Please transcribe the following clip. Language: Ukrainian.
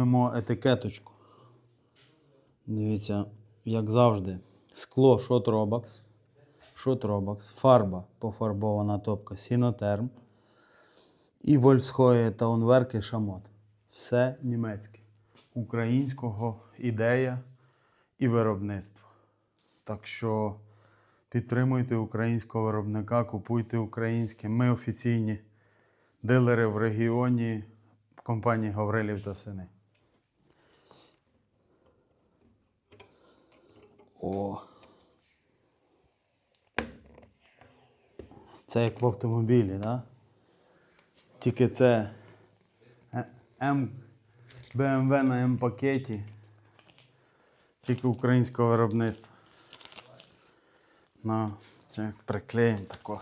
Знімемо етикеточку. Дивіться, як завжди, скло Шотробакс. Шотробакс, фарба пофарбована топка Сінотерм. І Вольфсхоє та Унверки Шамот. Все німецьке. Українського ідея і виробництво. Так що підтримуйте українського виробника, купуйте українське. Ми офіційні дилери в регіоні компанії Гаврилів та Сини. О. Це як в автомобілі, да? Тільки це е, М BMW на М пакеті. Тільки українського виробництва. Ну, це як приклеїмо тако.